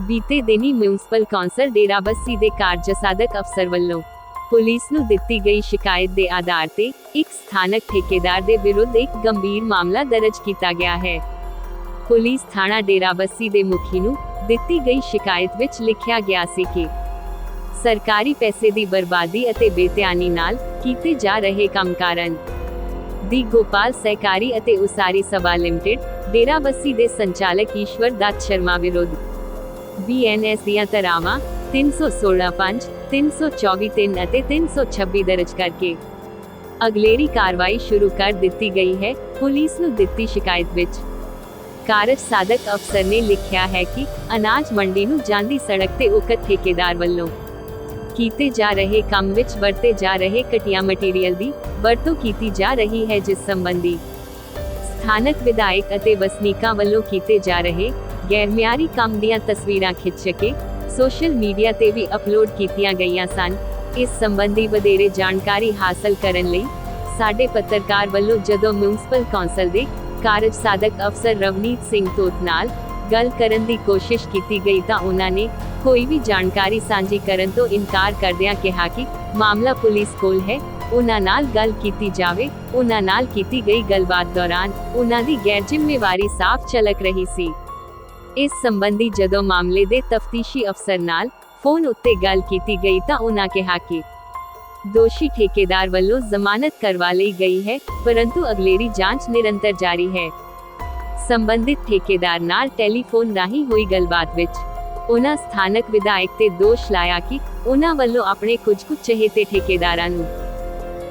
ਬੀਤੇ ਦਿਨੀ municipal council Derabassi ਦੇ ਕਾਰਜਸਾਧਕ ਅਫਸਰ ਵੱਲੋਂ ਪੁਲਿਸ ਨੂੰ ਦਿੱਤੀ ਗਈ ਸ਼ਿਕਾਇਤ ਦੇ ਆਧਾਰ ਤੇ ਇੱਕ ਸਥਾਨਕ ਠੇਕੇਦਾਰ ਦੇ ਵਿਰੁੱਧ ਇੱਕ ਗੰਭੀਰ ਮਾਮਲਾ ਦਰਜ ਕੀਤਾ ਗਿਆ ਹੈ। ਪੁਲਿਸ ਥਾਣਾ ਡੇਰਾਬੱਸੀ ਦੇ ਮੁਖੀ ਨੂੰ ਦਿੱਤੀ ਗਈ ਸ਼ਿਕਾਇਤ ਵਿੱਚ ਲਿਖਿਆ ਗਿਆ ਸੀ ਕਿ ਸਰਕਾਰੀ ਪੈਸੇ ਦੀ ਬਰਬਾਦੀ ਅਤੇ ਬੇਧਿਆਨੀ ਨਾਲ ਕੀਤੇ ਜਾ ਰਹੇ ਕੰਮ ਕਾਰਨ ਦੀ ਗੋਪਾਲ ਸਹਿਕਾਰੀ ਅਤੇ ਉਸਾਰੀ ਸਭਾ ਲਿਮਟਿਡ ਡੇਰਾਬੱਸੀ ਦੇ ਸੰਚਾਲਕ ਈਸ਼ਵਰ ਦੱਤ ਸ਼ਰਮਾ ਵਿਰੁੱਧ ਬੀਐਨਐਸ ਦੀਆਂ ਧਾਰਾਵਾਂ 316 5 324 3 ਅਤੇ 326 ਦਰਜ ਕਰਕੇ ਅਗਲੇਰੀ ਕਾਰਵਾਈ ਸ਼ੁਰੂ ਕਰ ਦਿੱਤੀ ਗਈ ਹੈ, ਪੁਲਿਸ ਨੂੰ ਦਿੱਤੀ ਸ਼ਿਕਾਇਤ ਵਿੱਚ। ਕਾਰਜ ਸਾਧਕ ਅਫਸਰ ਨੇ ਲਿਖਿਆ ਹੈ ਕਿ ਅਨਾਜ ਮੰਡੀ ਨੂੰ ਜਾਂਦੀ ਸੜਕ ਤੇ ਉਕਤ ਠੇਕੇਦਾਰ ਵੱਲੋਂ ਕੀਤੇ ਜਾ ਰਹੇ ਕੰਮ ਵਿੱਚ ਵਰਤੇ ਜਾ ਰਹੇ ਕਟਿਆ ਮਟੀਰੀਅਲ ਦੀ ਵਰਤੋਂ ਕੀਤੀ ਜਾ ਰਹੀ ਹੈ, ਜਿਸ ਸੰਬੰਧੀ ਸਥਾਨਕ ਵਿਧਾਇਕ ਅਤੇ ਵਸਨੀਕਾਂ ਵੱਲੋਂ ਕੀਤੇ ਜਾ ਰਹੇ ਗੈਰਮਿਆਰੀ ਕੰਮ ਦੀਆਂ ਤਸਵੀਰਾਂ ਖਿੱਚ ਕੇ ਸੋਸ਼ਲ ਮੀਡੀਆ ਤੇ ਵੀ ਅਪਲੋਡ ਕੀਤੀਆਂ ਗਈਆਂ ਸਨ ਇਸ ਸੰਬੰਧੀ ਵਧੇਰੇ ਜਾਣਕਾਰੀ ਹਾਸਲ ਕਰਨ ਲਈ ਸਾਡੇ ਪੱਤਰਕਾਰ ਵੱਲੋਂ ਜਦੋਂ ਮਿਊਨਿਸਪਲ ਕੌਂਸਲ ਦੇ ਕਾਰਜ ਸਾਧਕ ਅਫਸਰ ਰਵਨੀਤ ਸਿੰਘ ਤੋਤ ਨਾਲ ਗੱਲ ਕਰਨ ਦੀ ਕੋਸ਼ਿਸ਼ ਕੀਤੀ ਗਈ ਤਾਂ ਉਹਨਾਂ ਨੇ ਕੋਈ ਵੀ ਜਾਣਕਾਰੀ ਸਾਂਝੀ ਕਰਨ ਤੋਂ ਇਨਕਾਰ ਕਰਦਿਆਂ ਕਿਹਾ ਕਿ ਮਾਮਲਾ ਪੁਲਿਸ ਕੋਲ ਹੈ ਉਹਨਾਂ ਨਾਲ ਗੱਲ ਕੀਤੀ ਜਾਵੇ ਉਹਨਾਂ ਨਾਲ ਕੀਤੀ ਗਈ ਗੱਲਬਾਤ ਦੌਰਾਨ ਉਹਨਾਂ ਦੀ ਗੈਰ ਜ਼ਿੰਮੇਵਾਰੀ ਸਾਫ਼ ਝਲਕ ਰਹੀ ਸੀ ਇਸ ਸੰਬੰਧੀ ਜਦੋਂ ਮਾਮਲੇ ਦੇ ਤਫਤੀਸ਼ੀ ਅਫਸਰ ਨਾਲ ਫੋਨ ਉੱਤੇ ਗੱਲ ਕੀਤੀ ਗਈ ਤਾਂ ਉਹਨਾਂ ਕਿਹਾ ਕਿ ਦੋਸ਼ੀ ਠੇਕੇਦਾਰ ਵੱਲੋਂ ਜ਼ਮਾਨਤ ਕਰਵਾ ਲਈ ਗਈ ਹੈ, ਪਰੰਤੂ ਅਗਲੇਰੀ ਜਾਂਚ ਨਿਰੰਤਰ ਜਾਰੀ ਹੈ। ਸੰਬੰਧਿਤ ਠੇਕੇਦਾਰ ਨਾਲ ਟੈਲੀਫੋਨ ਰਾਹੀਂ ਹੋਈ ਗੱਲਬਾਤ ਵਿੱਚ ਉਹਨਾਂ ਸਥਾਨਕ ਵਿਧਾਇਕ ਤੇ ਦੋਸ਼ ਲਾਇਆ ਕਿ ਉਹਨਾਂ ਵੱਲੋਂ ਆਪਣੇ ਕੁਝ ਕੁ ਚਹੇਤੇ ਠੇਕੇਦਾਰਾਂ ਨੂੰ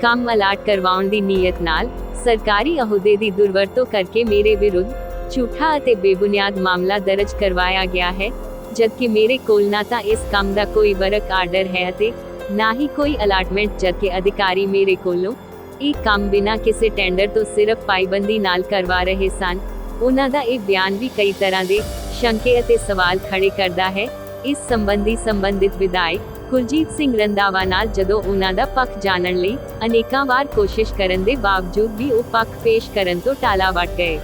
ਕੰਮ ਅਲਾਟ ਕਰਵਾਉਣ ਦੀ ਨੀਅਤ ਨਾਲ ਸਰਕਾਰੀ ਅਹੁਦੇ ਦੀ ਦੁਰਵਰਤੋਂ ਕਰਕੇ ਮੇਰੇ ਵਿਰੁੱਧ ਝੂਠਾ ਅਤੇ ਬੇਬੁਨਿਆਦ ਮਾਮਲਾ ਦਰਜ ਕਰਵਾਇਆ ਗਿਆ ਹੈ ਜਦਕਿ ਮੇਰੇ ਕੋਲ ਨਾ ਤਾਂ ਇਸ ਕੰਮ ਦਾ ਕੋਈ ਵਰਕ ਆਰਡਰ ਹੈ ਅਤੇ ਨਾ ਹੀ ਕੋਈ ਅਲਾਟਮੈਂਟ ਜਦਕਿ ਅਧਿਕਾਰੀ ਮੇਰੇ ਕੋਲੋਂ ਇਹ ਕੰਮ ਬਿਨਾਂ ਕਿਸੇ ਟੈਂਡਰ ਤੋਂ ਸਿਰਫ ਪਾਈਬੰਦੀ ਨਾਲ ਕਰਵਾ ਰਹੇ ਸਨ ਉਹਨਾਂ ਦਾ ਇਹ ਬਿਆਨ ਵੀ ਕਈ ਤਰ੍ਹਾਂ ਦੇ ਸ਼ੰਕੇ ਅਤੇ ਸਵਾਲ ਖੜੇ ਕਰਦਾ ਹੈ ਇਸ ਸੰਬੰਧੀ ਸੰਬੰਧਿਤ ਵਿਧਾਇਕ ਕੁਲਜੀਤ ਸਿੰਘ ਰੰਦਾਵਾ ਨਾਲ ਜਦੋਂ ਉਹਨਾਂ ਦਾ ਪੱਖ ਜਾਣਨ ਲਈ ਅਨੇਕਾਂ ਵਾਰ ਕੋਸ਼ਿਸ਼ ਕਰਨ ਦੇ ਬਾਵਜੂਦ ਵੀ ਉਹ ਪੱਖ ਪੇਸ਼ ਕਰਨ ਤੋਂ ਟਾਲਾ ਵੱਟ ਗਏ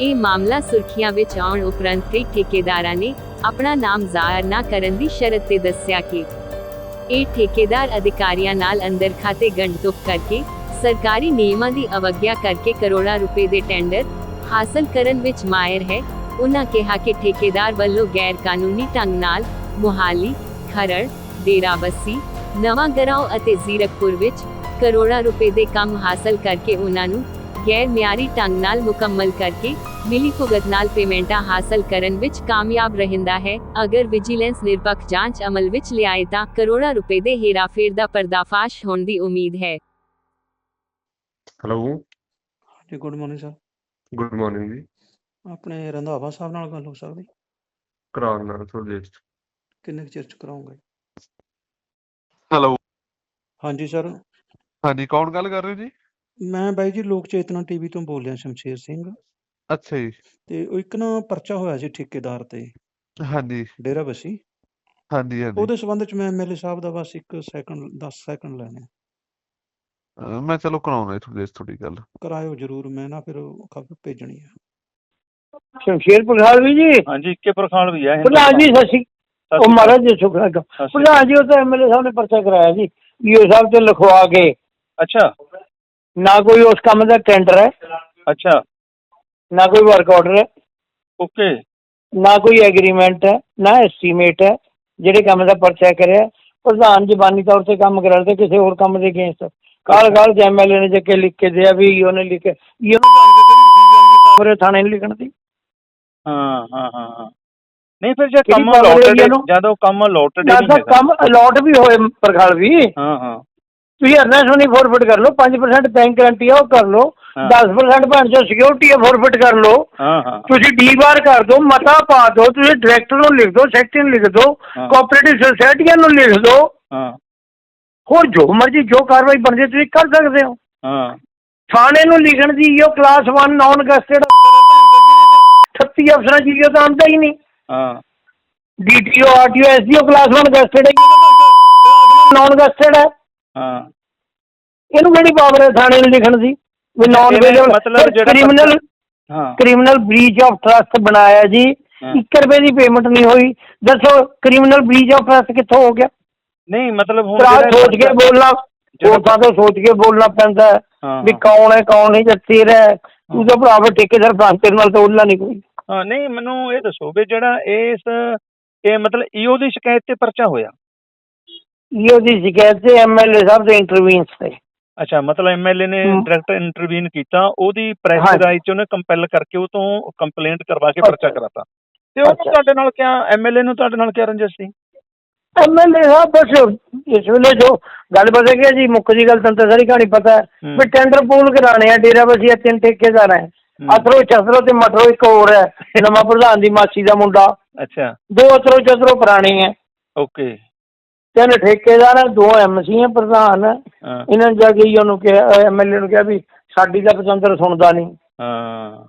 ਇਹ ਮਾਮਲਾ ਸੁਰਖੀਆਂ ਵਿੱਚ ਆਉਣ ਉਪਰੰਤ ਕਈ ਠੇਕੇਦਾਰਾਂ ਨੇ ਆਪਣਾ ਨਾਮ ਜ਼ਾਹਰ ਨਾ ਕਰਨ ਦੀ ਸ਼ਰਤ ਤੇ ਦੱਸਿਆ ਕਿ ਇਹ ਠੇਕੇਦਾਰ ਅਧਿਕਾਰੀਆਂ ਨਾਲ ਅੰਦਰ ਖਾਤੇ ਗੰਢਤੁਕ ਕਰਕੇ ਸਰਕਾਰੀ ਨਿਯਮਾਂ ਦੀ ਅਵਗਿਆ ਕਰਕੇ ਕਰੋੜਾਂ ਰੁਪਏ ਦੇ ਟੈਂਡਰ ਹਾਸਲ ਕਰਨ ਵਿੱਚ ਮਾਇਰ ਹੈ। ਉਹਨਾਂ ਕਿਹਾ ਕਿ ਠੇਕੇਦਾਰ ਵੱਲੋਂ ਗੈਰ ਕਾਨੂੰਨੀ ਢੰਗ ਨਾਲ ਮੁਹਾਲੀ, ਖਰੜ, ਡੇਰਾਬੱਸੀ ਨਵਾਂ ਗਰਾਉਂ ਅਤੇ ਜ਼ੀਰਕਪੁਰ ਵਿੱਚ ਕਰੋੜਾਂ ਰੁਪਏ ਦੇ ਕੰਮ ਹਾਸਲ ਕਰਕੇ ਉਹਨਾਂ ਨੂੰ ਗੈਰ ਮਿਆਰੀ ਢੰਗ ਨਾਲ ਮੁਕੰਮਲ ਕਰਕੇ ਮਿਲੀ ਭੁਗਤ ਨਾਲ ਪੇਮੈਂਟਾਂ ਹਾਸਲ ਕਰਨ ਵਿੱਚ ਕਾਮਯਾਬ ਰਹਿੰਦਾ ਹੈ। ਅਗਰ ਵਿਜੀਲੈਂਸ ਨਿਰਪੱਖ ਜਾਂਚ ਅਮਲ ਵਿੱਚ ਲਿਆਏ ਤਾਂ ਕਰੋੜਾਂ ਰੁਪਏ ਦੇ ਹੇਰਾਫੇਰ ਦਾ ਪਰਦਾਫਾਸ਼ ਹੋਣ ਦੀ ਉਮੀਦ ਹੈ। ਹੈਲੋ ਜੀ good morning sir good morning ਜੀ। ਆਪਣੇ ਰੰਧਾਵਾ ਸਾਹਿਬ ਨਾਲ ਗੱਲ ਹੋ ਸਕਦੀ? ਕਰਾਉਣ ਨਾਲ ਚ ਕਿੰਨੇ ਕੁ ਚਿਰ ਚ ਕਰਾਉਂਗੇ? ਹੈਲੋ ਹਾਂਜੀ ਸਰ ਹਾਂਜੀ ਕੌਣ ਗੱਲ ਕਰ ਰਹੇ ਹੋ ਜੀ? ਮੈਂ ਬਾਈ ਜੀ ਲੋਕ ਚੇਤਨਾ ਟੀਵੀ ਤੋਂ ਬੋਲ ਰਿਹਾ ਸ਼ਮਸ਼ੇਰ ਸਿੰਘ। ਅੱਛਾ ਜੀ। ਤੇ ਉਹ ਇੱਕ ਨਾ ਪਰਚਾ ਹੋਇਆ ਸੀ ਠੇਕੇਦਾਰ ਤੇ। ਹਾਂਜੀ। ਡੇਰਾ ਬਸੀ। ਹਾਂਜੀ ਹਾਂਜੀ। ਉਹਦੇ ਸੰਬੰਧ ਚ ਮੈਂ ਐਮਐਲਏ ਸਾਹਿਬ ਦਾ ਬਸ ਇੱਕ ਸੈਕਿੰਡ 10 ਸੈਕਿੰਡ ਲੈਣੇ। ਅਹ ਮੈਂ ਚਲੋ ਕਰਾਉਣਾ ਥੋੜੀ ਥੋੜੀ ਗੱਲ। ਕਰਾਇਓ ਜਰੂਰ ਮੈਂ ਨਾ ਫਿਰ ਉਹ ਖਬਰ ਭੇਜਣੀ ਆ। ਸ਼ਮਸ਼ੇਰ ਪ੍ਰਸਾਦ ਵੀ ਜੀ? ਹਾਂਜੀ ਇੱਕੇ ਪ੍ਰਖਾਲ ਵੀ ਹੈ ਪ੍ਰਧਾਨ ਜੀ ਸਤਿ ਸ਼੍ਰੀ ਉਹ ਮਹਾਰਾਜ ਜੀ ਸ਼ੁਕਰ ਹੈ ਪ੍ਰਧਾਨ ਜੀ ਉਹ ਤਾਂ ਐਮਐਲਏ ਸਾਹਿਬ ਨੇ ਪਰਚਾ ਕਰਾਇਆ ਜੀ। ਈਓ ਸਾਹਿਬ ਤੇ ਲਿਖਵਾ ਕੇ। ਅੱਛਾ। ਨਾ ਕੋਈ ਉਸ ਕੰਮ ਦਾ ਟੈਂਡਰ ਹੈ। ਅੱਛਾ। ਨਾ ਕੋਈ ਵਰਕ ਆਰਡਰ ਹੈ। ਓਕੇ ਨਾ ਕੋਈ ਐਗਰੀਮੈਂਟ ਹੈ ਨਾ ਐਸਟੀਮੇਟ ਹੈ ਜਿਹੜੇ ਕੰਮ ਦਾ ਪਰਚਾ ਕਰਿਆ। ਪ੍ਰਧਾਨ ਜ਼ਬਾਨੀ ਤੌਰ ਤੇ ਕੰਮ ਕਰਾ ਤੇ ਕਿਸੇ ਹੋਰ ਕੰਮ ਦੇ ਅਗੇਂਸਟ ਕਾਲ ਕਾਲ ਐਮਐਲਏ ਨੇ ਜੇ ਕੇ ਲਿਖ ਕੇ ਦਿਆ ਵੀ ਉਹਨੇ ਲਿਖ ਕੇ ਈਓ ਨੂੰ ਭਾਣ ਕੇ ਕਿਹੜੀ ਸੀਬੀਐਮ ਦੀ ਪਾਵਰ ਹੈ ਥਾਣੇ ਨੂੰ ਲਿਖਣ ਦੀ। ਹਾਂ ਹਾਂ ਹਾਂ ਹਾਂ। ਨਹੀਂ ਫਿਰ ਜੇ ਕੰਮ ਅਲੋਟਡ? ਜਦੋਂ ਕੰਮ ਅਲੋਟਡ ਜਦ ਤੱਕ ਕੰਮ ਅਲਾਟ ਵੀ ਹੋਏ ਪ੍ਰਖਾਲ ਵੀ। ਹਾਂ ਹਾਂ। ਤੁਸੀਂ ਅਰਨੈਸ ਨੂੰ ਫੋਰਫਿਟ ਕਰ ਲਓ 5% ਬੈਂਕ ਗਾਰੰਟੀ ਆ ਉਹ ਕਰ ਲਓ। ਹਾਂ। 10% ਭਾਂ ਜੋ ਸਿਕਿਉਰਿਟੀ ਆ ਫੋਰਫਿਟ ਕਰ ਲਓ। ਹਾਂ ਹਾਂ। ਤੁਸੀਂ ਡੀ ਬਾਰ ਕਰ ਦਿਓ ਮਤਾ ਪਾ ਦਿਓ ਤੁਸੀਂ ਡਾਇਰੈਕਟਰ ਨੂੰ ਲਿਖ ਦਿਓ ਸੈਕਟਰੀ ਨੂੰ ਲਿਖ ਦਿਓ। ਕੋਆਪਰੇਟਿਵ ਸੁਸਾਇਟੀਆਂ ਨੂੰ ਲਿਖ ਦਿਓ ਹਾਂ। ਹੋਰ ਜੋ ਮਰਜ਼ੀ ਜੋ ਕਾਰਵਾਈ ਬਣਦੀ ਤੁਸੀਂ ਕਰ ਸਕਦੇ ਹੋ। ਹਾਂ। ਥਾਣੇ ਨੂੰ ਲਿਖਣ ਦੀ ਇਹ ਕਲਾਸ 1 ਨਾਨ ਗਸਟਡ 36 ਅਫਸਰਾਂ ਜੀ ਤਾਂ ਆਉਂਦਾ ਹੀ ਨਹੀਂ। ਹਾਂ। DTO RTO SDO class 1 gazetted ਹੈ ਕਲਾਸ 1 ਨਾਨ ਗਸਟਡ ਹੈ? ਹਾਂ। ਇਹਨੂੰ ਕਿਹੜੀ ਪਾਵਰ ਹੈ? ਥਾਣੇ ਨੂੰ ਲਿਖਣ ਦੀ। ਵੀ ਨਾਨ ਇਹਨੇ ਵੇਜਲ ਮਤਲਬ ਜਿਹੜਾ ਕ੍ਰਿਮੀਨਲ ਹਾਂ। ਕ੍ਰਿਮੀਨਲ ਬ੍ਰੀਚ ਆਫ ਟਰਸਟ ਬਣਾਇਆ ਜੀ। ਹਾਂ। 1 ਰੁਪਏ ਦੀ ਪੇਮੈਂਟ ਨਹੀਂ ਹੋਈ। ਦੱਸੋ ਕ੍ਰਿਮੀਨਲ ਬ੍ਰੀਚ ਆਫ ਟਰਸਟ ਕਿੱਥੋਂ ਹੋ ਗਿਆ? ਨਹੀਂ ਮਤਲਬ ਹੁਣ ਭਰਾ ਜਿਹੜਾ- ਸੋਚ ਕੇ ਬੋਲਣਾ। ਜਿਹੜਾ- ਲੋਕਾਂ ਤੋਂ ਸੋਚ ਕੇ ਬੋਲਣਾ ਪੈਂਦਾ ਹੈ ਹਾਂ। ਵੀ ਹਾਂ। ਕੌਣ ਹੈ ਕੌਣ ਨਹੀਂ ਜਾਂ ਤੇਰਾ ਹੈ। ਤੂੰ ਤਾਂ ਭਰਾ ਫਿਰ ਠੇਕੇਦਾਰ ਫਰਾਂਸ ਤੇਰੇ ਨਾਲ ਤਾਂ ਉੱਲਾ ਨਹੀਂ ਕੋਈ। ਹਾਂ ਨਹੀਂ ਮੈਨੂੰ ਇਹ ਦੱਸੋ ਵੀ ਜਿਹੜਾ ਇਸ ਇਹ ਮਤਲਬ ਈਓ ਦੀ ਸ਼ਿਕਾਇਤ ਤੇ ਪਰਚਾ ਹੋਇਆ। ਇਹ ਉਹਦੀ ਸ਼ਿਕਾਇਤ ਤੇ ਐਮਐਲਏ ਸਾਹਿਬ ਦੇ ਇੰਟਰਵੀਨਸ ਤੇ ਅੱਛਾ ਮਤਲਬ ਐਮਐਲਏ ਨੇ ਹਮ। ਡਾਇਰੈਕਟ ਇੰਟਰਵੀਨ ਕੀਤਾ ਉਹਦੀ ਪ੍ਰੈਸ਼ਰ ਹਾਂਜੀ। ਰਾਈਟ ਚ ਉਹਨੇ ਕੰਪੈਲ ਕਰਕੇ ਉਹ ਤੋਂ ਕੰਪਲੇਂਟ ਕਰਵਾ ਕੇ ਪਰਚਾ ਅੱਛਾ। ਕਰਾਤਾ ਤੇ ਉਹ ਅੱਛਾ। ਤੁਹਾਡੇ ਨਾਲ ਕਿਆ ਐਮਐਲਏ ਨੂੰ ਤੁਹਾਡੇ ਨਾਲ ਕਿਆ ਰੰਜਿਸ਼ ਸੀ ਐਮਐਲਏ ਸਾਹਿਬ ਬਸ ਇਸ ਵੇਲੇ ਜੋ ਗੱਲ ਪਤਾ ਕੀ ਹੈ ਜੀ ਮੁੱਖ ਦੀ ਗੱਲ ਤੁਹਾਨੂੰ ਤਾਂ ਸਾਰੀ ਕਹਾਣੀ ਪਤਾ ਹੈ ਹਮ। ਵੀ ਟੈਂਡਰ ਪੂਲ ਕਰਾਣੇ ਆ ਡੇਰਾ ਬਸੀਆ ਤਿੰਨ ਠੇਕੇਦਾਰ ਹੈ। ਅਥਰੋ ਚਸਰੋ ਤੇ ਮਟਰੋ ਇੱਕ ਹੋਰ ਹੈ ਨਵਾਂ ਪ੍ਰਧਾਨ ਦੀ ਮਾਸੀ ਦਾ ਮੁੰਡਾ ਅੱਛਾ ਦੋ ਅਥਰੋ ਚਸਰੋ ਪੁਰਾਣੇ ਹੈ ਓਕੇ ਤਿੰਨ ਠੇਕੇਦਾਰ ਹੈ ਦੋ ਐਮਸੀ ਹੈ ਪ੍ਰਧਾਨ। ਹਾਂ। ਇਹਨਾਂ ਨੇ ਜਾ ਕੇ ਹੀ ਉਹਨੂੰ ਕਿਹਾ ਐਮਐਲਏ ਨੂੰ ਕਿਹਾ ਵੀ ਸਾਡੀ ਤਾਂ ਪਤੰਦਰ ਸੁਣਦਾ ਨਹੀਂ। ਹਾਂ।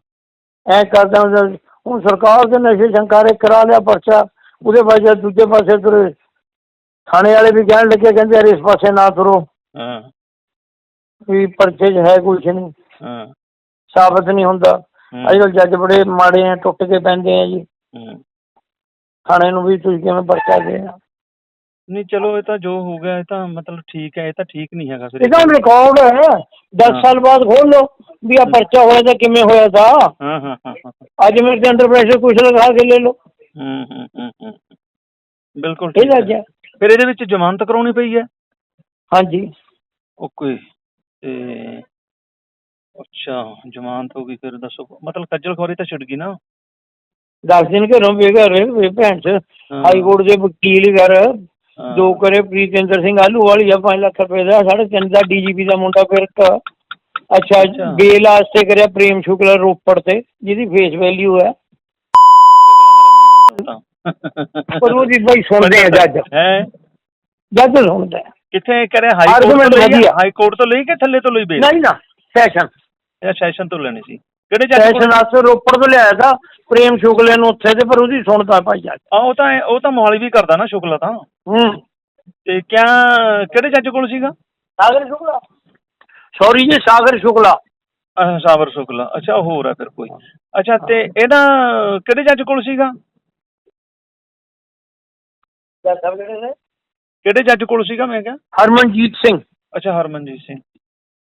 ਐ ਕਰਦਾ ਹੁੰਦਾ। ਹੁਣ ਸਰਕਾਰ ਦੇ ਨਸ਼ੇ ਸ਼ੰਕਾਰੇ ਕਰਾ ਲਿਆ ਪਰਚਾ ਉਹਦੇ ਵਜ੍ਹਾ ਦੂਜੇ ਪਾਸੇ ਤੁਰੇ ਥਾਣੇ ਵਾਲੇ ਵੀ ਕਹਿਣ ਲੱਗੇ ਕਹਿੰਦੇ ਯਾਰ ਇਸ ਪਾਸੇ ਨਾ ਤੁਰੋ। ਹਾਂ। ਵੀ ਪਰਚੇ 'ਚ ਹੈ ਕੁਛ ਨਹੀਂ। ਹਾਂ। ਸਾਬਤ ਨਹੀਂ ਹੁੰਦਾ। ਹਮ, ਅੱਜ ਕੱਲ੍ਹ ਜੱਜ ਬੜੇ ਮਾੜੇ ਆ ਟੁੱਟ ਕੇ ਪੈਂਦੇ ਆ ਜੀ। ਹਮ। ਥਾਣੇ ਨੂੰ ਵੀ ਤੁਸੀਂ ਕਿਵੇਂ ਪਰਚਾ ਦੇ ਆ ਨਹੀਂ ਚਲੋ ਇਹ ਤਾਂ ਜੋ ਹੋ ਗਿਆ ਇਹ ਤਾਂ ਮਤਲਬ ਠੀਕ ਹੈ ਇਹ ਤਾਂ ਠੀਕ ਨਹੀਂ ਹੈਗਾ ਇਹਦਾ ਰਿਕਾਰਡ ਹੈ 10 ਹਾਂ। ਸਾਲ ਬਾਅਦ ਖੋਲ ਲਓ ਵੀ ਆ ਪਰਚਾ ਹੋਇਆ ਤਾਂ ਕਿਵੇਂ ਹੋਇਆ ਤਾਂ ਹਾਂ ਹਾਂ ਹਾਂ ਹਾਂ ਅੱਜ ਮੇਰੇ ਦੇ ਅੰਦਰ ਪ੍ਰੈਸ਼ਰ ਕੁਛ ਲਗਾ ਕੇ ਲੈ ਲਓ। ਹਮ, ਹਮ, ਹਮ, ਹਮ। ਬਿਲਕੁਲ ਠੀਕ ਹੈ। ਫਿਰ ਇਹਦੇ ਵਿੱਚ ਜ਼ਮਾਨਤ ਕਰਾਉਣੀ ਪਈ ਹੈ? ਹਾਂਜੀ। ਓਕੇ। ਤੇ ਅੱਛਾ ਜ਼ਮਾਨਤ ਹੋ ਗਈ ਫਿਰ ਦੱਸੋ। ਮਤਲਬ ਖੱਜਲ ਖੁਆਰੀ ਤਾਂ ਛਿੜ ਗਈ ਨਾ? 10 ਦਿਨ ਘਰੋਂ ਬੇਘਰ ਰਹੇ ਭੈਣ ਚ ਹਾਂ, ਹਾਈ ਕੋਰਟ ਦੇ ਵਕੀਲ ਘਰ। ਦੋ ਕਰੇ ਪ੍ਰੀਤਿੰਦਰ ਸਿੰਘ ਆਲੂ ਵਾਲੀ ਆ 5 ਲੱਖ ਰੁਪਏ ਦਾ ਸਾਢੇ ਤਿੰਨ ਦਾ ਡੀਜੀਪੀ ਦਾ ਮੁੰਡਾ ਫਿਰ ਅੱਛਾ। ਬੇਲ ਵਾਸਤੇ ਕਰਿਆ ਪ੍ਰੇਮ ਸ਼ੁਕਲਾ ਰੋਪੜ ਤੇ ਜਿਹਦੀ ਫੇਸ ਵੈਲਿਊ ਹੈ ਪਰ ਉਹਦੀ ਬਈ ਸੁਣਦੇ ਆ ਜੱਜ। ਹੈ। ਜੱਜ ਸੁਣਦਾ। ਕਿੱਥੇ ਕਰਿਆ? ਹਾਈ ਕੋਰਟ Argument ਤੋਂ ਲਈ ਵਧੀਆ। ਹਾਈ ਕੋਰਟ ਤੋਂ ਲਈ ਕਿ ਥੱਲੇ ਤੋਂ ਲਈ ਬੇਲ? ਨਹੀਂ ਨਾ ਸੈਸ਼ਨ ਇਹ ਸੈਸ਼ਨ ਤੋਂ ਲੈਣੀ ਸੀ। ਕਿਹੜੇ ਜੱਜ ਕੋਲ? ਵਾਸਤੇ ਰੋਪੜ ਤੋਂ ਲਿਆਇਆ ਤਾਂ ਪ੍ਰੇਮ ਸ਼ੁਕਲੇ ਨੂੰ ਉੱਥੇ ਤੇ ਪਰ ਉਹਦੀ ਸੁਣਦਾ ਭਾਈ ਜੱਜ ਆ ਉਹ ਤਾਂ ਉਹ ਤਾਂ ਮੋਹਾਲੀ ਵੀ ਕਰਦਾ ਨਾ ਸ਼ੁਕਲਾ ਤਾਂ। ਹੂੰ। ਤੇ ਕਿਆ ਕਿਹੜੇ ਜੱਜ ਕੋਲ ਸੀਗਾ? ਸਾਗਰ ਸ਼ੁਕਲਾ। ਸੌਰੀ ਜੀ ਸਾਗਰ ਸ਼ੁਕਲਾ। ਅੱਛਾ ਸਾਬਰ ਸ਼ੁਕਲਾ। ਅੱਛਾ ਹੋਰ ਹੈ ਫਿਰ ਕੋਈ। ਅੱਛਾ ਤੇ ਇਹਦਾ ਕਿਹੜੇ ਜੱਜ ਕੋਲ ਸੀਗਾ? ਕਿਹੜੇ ਜੱਜ ਕੋਲ ਸੀਗਾ ਮੈਂ ਕਿਹਾ? ਹਰਮਨਜੀਤ ਸਿੰਘ। ਅੱਛਾ ਹਰਮਨਜੀਤ ਸਿੰਘ।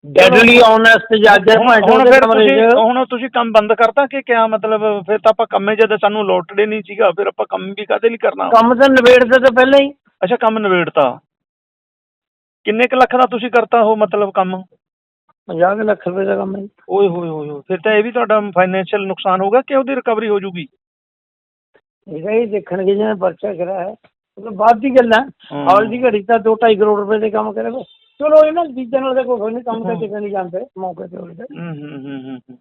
ਡੈਡਲੀ ਓਨੈਸਟ ਜੱਜ ਹੈ ਹੁਣ ਭਾਵੇਂ ਹੁਣ ਉਹਦੇ ਫਿਰ ਤੁਸੀਂ। ਹੁਣ ਤੁਸੀਂ ਕੰਮ ਬੰਦ ਕਰਤਾ ਕਿ ਕਿਆ ਮਤਲਬ ਫਿਰ ਤਾਂ ਆਪਾਂ ਕੰਮੇ ਜਦ ਸਾਨੂੰ ਲੋਟੜੇ ਨਹੀਂ ਸੀਗਾ ਫਿਰ ਆਪਾਂ ਕੰਮ ਵੀ ਕਾਹਦੇ ਲਈ ਕਰਨਾ? ਕੰਮ ਤਾਂ ਨਿਬੇੜਦੇ ਤਾਂ ਪਹਿਲਾਂ ਹੀ। ਅੱਛਾ ਕੰਮ ਨਿਬੇੜਤਾ। ਕਿੰਨੇ ਕੁ ਲੱਖ ਦਾ ਤੁਸੀਂ ਕਰਤਾ ਉਹ ਮਤਲਬ ਕੰਮ? 50 ਕੁ ਲੱਖ ਰੁਪਏ ਦਾ ਕੰਮ ਹੈ ਓਏ ਹੋਏ ਹੋਏ ਫਿਰ ਤਾਂ ਇਹ ਵੀ ਤੁਹਾਡਾ ਫਾਈਨੈਂਸ਼ੀਅਲ ਨੁਕਸਾਨ ਹੋਗਾ ਕਿ ਉਹਦੀ ਰਿਕਵਰੀ ਹੋ ਜੂਗੀ? ਇਹਦਾ ਹੀ ਦੇਖਣਗੇ ਜਿਹਨੇ ਪਰਚਾ ਕਰਾਇਆ ਉਹ ਬਾਅਦ ਦੀ ਗੱਲ। ਹੈ। ਹਮ। ਹਾਲ ਦੀ ਘੜੀ ਤਾਂ 2.5 ਕਰੋੜ ਰੁਪਏ ਦੇ ਕੰਮ ਕਰੇਗਾ ਚਲੋ ਇਹਨਾਂ ਚੀਜ਼ਾਂ ਨਾਲ ਤਾਂ ਕੋਈ ਨਹੀਂ ਕੰਮ ਤਾਂ ਕਿਸੇ ਨਹੀਂ ਜਾਂਦੇ ਮੌਕੇ ਤੇ ਹੋਏ ਹੂੰ ਹੂੰ ਹੂੰ ਹੂੰ ਹੂੰ।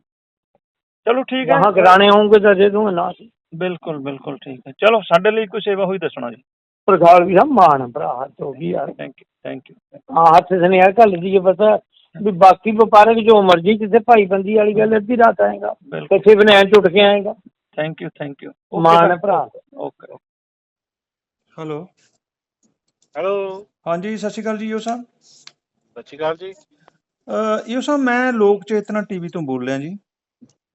ਚਲੋ ਠੀਕ ਹੈ। ਜਹਾਂ ਕਰਾਣੇ ਹੋਣਗੇ ਤਾਂ ਦੇ ਦੂੰਗਾ ਨਾ ਸੀ। ਬਿਲਕੁਲ ਬਿਲਕੁਲ ਠੀਕ ਹੈ। ਚਲੋ ਸਾਡੇ ਲਈ ਕੋਈ ਸੇਵਾ ਹੋਈ ਦੱਸਣਾ ਜੀ। ਪ੍ਰਖਾਲ ਵੀ ਹਮ ਮਾਨ ਭਰਾ ਹੱਥ ਹੋ ਗਈ ਯਾਰ। ਥੈਂਕ ਯੂ ਥੈਂਕ ਯੂ ਹਾਂ ਹੱਥ ਸੁਨੇਹਾ ਘੱਲ ਦੀ ਪਤਾ ਵੀ ਬਾਕੀ ਵਪਾਰਕ ਜੋ ਮਰਜ਼ੀ ਜਿੱਥੇ ਭਾਈਬੰਦੀ ਵਾਲੀ ਗੱਲ ਅੱਧੀ ਰਾਤ ਆਏਗਾ ਬਿਲਕੁਲ। ਕਿੱਥੇ ਬਨੈਣ ਝੁੱਟ ਕੇ ਆਏਗਾ। ਥੈਂਕ ਯੂ ਥੈਂਕ ਯੂ ਮਾਨ ਹੈ ਭਰਾ। Okay hello hello. ਹਾਂਜੀ ਸਤਿ ਸ਼੍ਰੀ ਅਕਾਲ ਜੀ ਸਾਹਿਬ। ਸਤਿ ਸ਼੍ਰੀ ਅਕਾਲ ਜੀ। ਅਹ ਸਾਹਿਬ ਮੈਂ ਲੋਕ ਚੇਤਨਾ ਟੀਵੀ ਤੋਂ ਬੋਲ ਰਿਹਾ ਜੀ।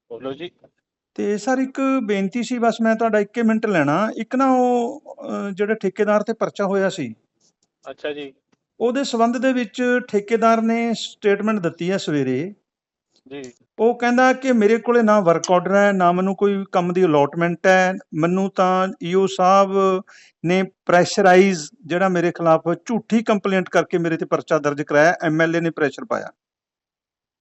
ਬੋਲੋ ਜੀ। ਤੇ ਸਰ ਇੱਕ ਬੇਨਤੀ ਸੀ ਬਸ ਮੈਂ ਤੁਹਾਡਾ 1 ਮਿੰਟ ਲੈਣਾ। ਇੱਕ ਨਾ ਉਹ ਅਹ, ਜਿਹੜੇ ਠੇਕੇਦਾਰ ਤੇ ਪਰਚਾ ਹੋਇਆ ਸੀ। ਅੱਛਾ ਜੀ। ਉਹਦੇ ਸਬੰਧ ਦੇ ਵਿੱਚ ਠੇਕੇਦਾਰ ਨੇ ਸਟੇਟਮੈਂਟ ਦਿੱਤੀ ਹੈ ਸਵੇਰੇ। ਜੀ। ਉਹ ਕਹਿੰਦਾ ਕਿ ਮੇਰੇ ਕੋਲੇ ਨਾ ਵਰਕ ਆਰਡਰ ਹੈ ਨਾ ਮੈਨੂੰ ਕੋਈ ਕੰਮ ਦੀ ਅਲੋਟਮੈਂਟ ਹੈ। ਮੈਨੂੰ ਤਾਂ ਈਓ ਸਾਹਿਬ ਨੇ ਪ੍ਰੈਸ਼ਰਾਈਜ਼ ਜਿਹੜਾ ਮੇਰੇ ਖਿਲਾਫ ਝੂਠੀ ਕੰਪਲੇਂਟ ਕਰਕੇ ਮੇਰੇ ਤੇ ਪਰਚਾ ਦਰਜ ਕਰਾਇਆ ਐਮਐਲਏ ਨੇ ਪ੍ਰੈਸ਼ਰ ਪਾਇਆ।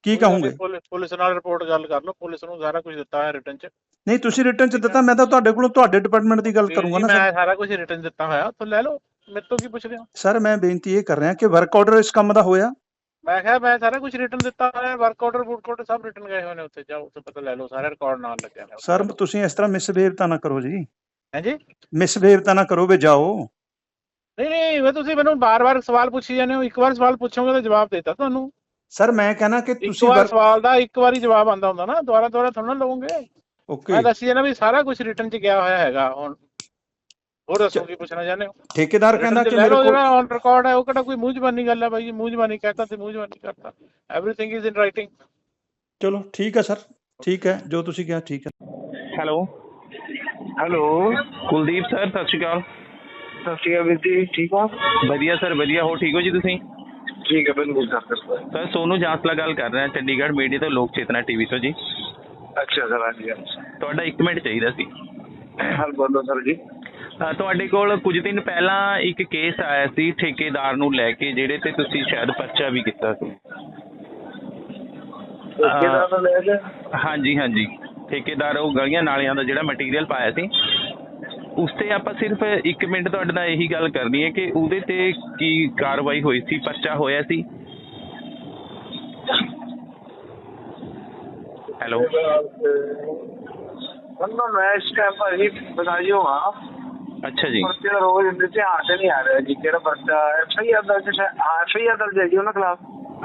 ਕੀ ਕਹੋਗੇ? ਪੁਲਿਸ ਨਾਲ ਰਿਪੋਰਟ ਗੱਲ ਕਰ ਲਓ ਪੁਲਿਸ ਨੂੰ ਸਾਰਾ ਕੁਝ ਦਿੱਤਾ ਹੈ ਰਿਟਰਨ ਚ। ਨਹੀਂ ਤੁਸੀਂ ਰਿਟਰਨ ਚ ਦਿੱਤਾ ਮੈਂ ਤਾਂ ਤੁਹਾਡੇ ਕੋਲੋਂ ਤੁਹਾਡੇ ਡਿਪਾਰਟਮੈਂਟ ਦੀ ਗੱਲ ਕਰੂੰਗਾ ਨਾ ਮੈਂ ਸਾਰਾ ਕੁਝ ਰਿਟਰਨ ਦਿੱਤਾ ਹੋਇਆ ਉੱਥੋਂ ਲੈ ਲਓ ਮੇਰੇ ਤੋਂ ਕੀ ਪੁੱਛਦੇ ਹੋ? ਸਰ ਮੈਂ ਬੇਨਤੀ ਇਹ ਕਰ ਰਿਹਾ ਕਿ ਵਰਕ ਆਰਡਰ ਇਸ ਕੰਮ ਦਾ ਹੋਇਆ। ਮੈਂ ਕਿਹਾ ਮੈਂ ਸਾਰਾ ਕੁਝ ਰਿਟਰਨ ਦਿੱਤਾ ਹੋਇਆ ਵਰਕ ਆਰਡਰ ਬੁੱਕ ਆਰਡਰ ਸਭ ਰਿਟਰਨ ਗਏ ਹੋਏ ਨੇ ਉੱਥੇ। ਜਾਓ ਉੱਥੇ ਪਤਾ ਲੈ ਲਓ ਸਾਰਾ ਰਿਕਾਰਡ ਨਾਲ ਲੱਗਿਆ ਹੋਇਆ। ਸਰ ਤੁਸੀਂ ਇਸ ਤਰ੍ਹਾਂ ਮਿਸਬਿਹੇਵ ਤਾਂ ਨਾ ਕਰੋ ਜੀ। ਹਾਂਜੀ? ਮਿਸਬਿਹੇਵ ਤਾਂ ਨਾ ਕਰੋ ਵੀ ਜਾਓ। ਨਹੀਂ ਨਹੀਂ ਮੈਂ ਤੁਸੀਂ ਮੈਨੂੰ ਬਾਰ-ਬਾਰ ਸਵਾਲ ਪੁੱਛੀ ਜਾਂਦੇ ਹੋ ਇੱਕ ਵਾਰ ਸਵਾਲ ਪੁੱਛੋਗੇ ਤਾਂ ਜਵਾਬ ਦੇਤਾ ਤੁਹਾਨੂੰ। ਸਰ ਮੈਂ ਕਹਿਣਾ ਕਿ ਇੱਕ ਤੁਸੀਂ ਵਾਰ ਵਰਕ ਸਵਾਲ ਦਾ ਇੱਕ ਵਾਰੀ ਜਵਾਬ ਆਂਦਾ ਹੁੰਦਾ ਨਾ ਦੁਬਾਰਾ ਦੁਬਾਰਾ ਥੋੜਾ ਲਵੋਗੇ। ਓਕੇ ਮੈਂ ਦੱਸੀ ਜਾਣਾ ਵੀ ਸਾਰਾ ਕੁਝ ਰਿਟਰਨ ਚ ਗਿਆ ਹੋਇਆ ਹੈਗਾ ਹੁਣ ਹੋਰ ਦੱਸੋ ਕੀ ਪੁੱਛਣਾ ਚਾਹੁੰਦੇ ਹੋ? ਠੇਕੇਦਾਰ ਕਹਿੰਦਾ ਕਿ ਮੇਰੇ ਕੋਲ ਜਿਹੜਾ ਔਨ ਰਿਕਾਰਡ ਹੈ ਉਹ ਕਿਹੜਾ ਕੋਈ ਮੂੰਹ ਜ਼ਬਾਨੀ ਗੱਲ ਹੈ ਬਾਈ ਜੀ ਮੂੰਹ ਜ਼ਬਾਨੀ ਕਹਤਾ ਤੇ ਮੂੰਹ ਜ਼ਬਾਨੀ ਕਰਤਾ। ਐਵਰੀਥਿੰਗ ਇਜ਼ ਇਨ ਰਾਈਟਿੰਗ ਚਲੋ ਠੀਕ ਹੈ ਸਰ ਠੀਕ ਹੈ ਜੋ ਤੁਸੀਂ ਕਿਹਾ ਠੀਕ ਹੈ। ਹੈਲੋ। ਹੈਲੋ। ਕੁਲਦੀਪ ਸਰ ਸਤਿ ਸ਼੍ਰੀ ਅਕਾਲ। ਸਤਿ ਸ਼੍ਰੀ ਅਕਾਲ ਵੀਰ ਜੀ ਠੀਕ ਹੋ? ਵਧੀਆ ਸਰ ਵਧੀਆ ਹੋ ਠੀਕ ਹੋ ਜੀ ਤੁਸੀਂ? ਠੀਕ ਹੈ ਬਿਲਕੁਲ ਸਰ। ਸਰ ਸੋਨੂ ਜਾਂਸਲਾ ਗੱਲ ਕਰ ਰਿਹਾ ਚੰਡੀਗੜ੍ਹ ਮੀਡੀਆ ਤੋਂ ਲੋਕ ਚੇਤਨਾ ਟੀਵੀ ਤੋਂ ਜੀ। ਅੱਛਾ ਸਰ ਹਾਂਜੀ ਤੁਹਾਡਾ 1 ਮਿੰਟ ਚਾਹੀਦਾ ਸੀ। ਹਾਂ ਬੋਲੋ ਸਰ ਜੀ। ਤੁਹਾਡੇ ਕੋਲ ਕੁਝ ਦਿਨ ਪਹਿਲਾਂ ਇੱਕ ਕੇਸ ਆਇਆ ਸੀ ਠੇਕੇਦਾਰ ਨੂੰ ਲੈ ਕੇ ਜਿਹੜੇ ਤੇ ਤੁਸੀਂ ਸ਼ਾਇਦ ਪਰਚਾ ਵੀ ਕੀਤਾ ਸੀ। ਠੇਕੇਦਾਰ ਤੋਂ ਲੈ ਕੇ? ਹਾਂਜੀ ਹਾਂਜੀ। ਠੇਕੇਦਾਰ ਉਹ ਗਲੀਆਂ ਨਾਲੀਆਂ ਦਾ ਜਿਹੜਾ ਮਟੀਰੀਅਲ ਪਾਇਆ ਸੀ। ਉਸ ਤੇ ਆਪਾਂ ਸਿਰਫ 1 ਮਿੰਟ ਤੁਹਾਡੇ ਨਾਲ ਇਹੀ ਗੱਲ ਕਰਨੀ ਹੈ ਕਿ ਉਹਦੇ ਤੇ ਕੀ ਕਾਰਵਾਈ ਹੋਈ ਸੀ ਪਰਚਾ ਹੋਇਆ ਸੀ? ਹੈਲੋ। ਮੈਂ ਇਸ ਟਾਈਮ ਭਾਜੀ ਬਤਾਈਓ ਹਾਂ ਅੱਛਾ ਜੀ। ਪਰਚੇ ਦਾ ਰੋਜ਼ ਇੰਦੇ ਧਿਆਨ ਤੇ ਨਹੀਂ ਆ ਰਿਹਾ ਜੀ ਕਿਹੜਾ ਪਰਚਾ ਐਫ ਆਈ ਆਰ ਦਰਜ ਐਫ ਆਈ ਆਰ ਦਰਜ ਹੈ ਜੀ ਉਹਨਾਂ ਖਿਲਾਫ।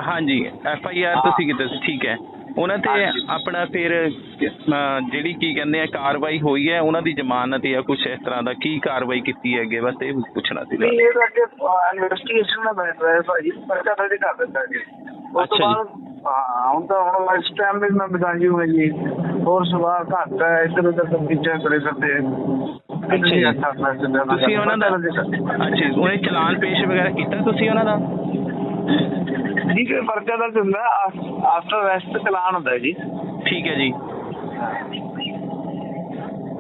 ਹਾਂਜੀ ਐਫ ਆਈ ਆਰ ਤੁਸੀਂ ਕੀਤਾ ਸੀ ਠੀਕ ਹੈ। ਉਹਨਾਂ ਤੇ ਆਪਣਾ ਫਿਰ ਜਿਹੜੀ ਕੀ ਕਹਿੰਦੇ ਆ ਕਾਰਵਾਈ ਹੋਈ ਹੈ ਉਹਨਾਂ ਦੀ ਜ਼ਮਾਨਤ ਜਾਂ ਕੁਝ ਇਸ ਤਰ੍ਹਾਂ ਦਾ ਕੀ ਕਾਰਵਾਈ ਕੀਤੀ ਹੈ? ਅੱਗੇ ਬਸ ਇਹ ਪੁੱਛਣਾ ਸੀ। ਨਹੀਂ ਇਹ ਤਾਂ ਅੱਗੇ ਇਨਵੈਸਟੀਗੇਸ਼ਨ ਦਾ ਮੈਟਰ ਹੈ ਭਾਜੀ ਪਰਚਾ ਦਰਜ ਕਰ ਦਿੱਤਾ ਜੀ। ਉਸ ਤੋਂ। ਬਾਅਦ ਹਾਂ ਹੁਣ ਤਾਂ ਹੁਣ ਇਸ ਟਾਈਮ ਵੀ ਮੈਂ ਬਤਾਈ ਹੋਈ ਜੀ। ਹੋਰ ਸਵਾਲ ਘੱਟ ਹੈ ਇੱਧਰ ਉੱਧਰ ਪਿੱਛੇ ਕਰੇ ਕਰਦੇ ਅੱਛਾ। ਤੁਸੀਂ ਉਹਨਾਂ ਦਾ ਅੱਛਾ ਉਹਨੇ ਚਲਾਨ ਪੇਸ਼ ਵਗੈਰਾ ਕੀਤਾ ਤੁਸੀਂ ਉਹਨਾਂ ਦਾ? ਜੀ ਕਿ ਪਰਚਾ ਦਰਜ ਹੁੰਦਾ। ਆਫਟਰ ਅਰੈਸਟ ਚਲਾਨ ਹੁੰਦਾ ਜੀ। ਠੀਕ ਹੈ ਜੀ।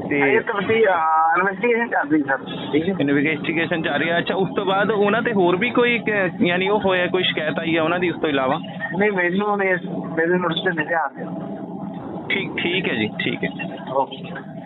ਤੇ ਇਹ ਤਬਦੀ ਇਨਵੈਸਟੀਗੇਸ਼ਨ ਚੱਲਦੀ ਸਰ। ਠੀਕ ਹੈ। ਇਨਵੈਸਟੀਗੇਸ਼ਨ ਚੱਲ ਰਹੀ। ਹੈ ਅੱਛਾ ਉਸ ਤੋਂ ਬਾਅਦ ਉਹਨਾਂ ਤੇ ਹੋਰ ਵੀ ਕੋਈ ਯਾਨੀ ਉਹ ਹੋਇਆ ਕੋਈ ਸ਼ਿਕਾਇਤ ਆਈ ਹੈ ਉਹਨਾਂ ਦੀ ਉਸ ਤੋਂ ਇਲਾਵਾ? ਨਹੀਂ ਮੈਨੂੰ ਨਹੀਂ ਮੇਰੇ ਨੋਟਿਸ ਤੇ ਨਹੀਂ ਆ ਰਿਹਾ ਠੀਕ ਠੀਕ ਹੈ ਜੀ ਠੀਕ ਹੈ। ਓਕੇ।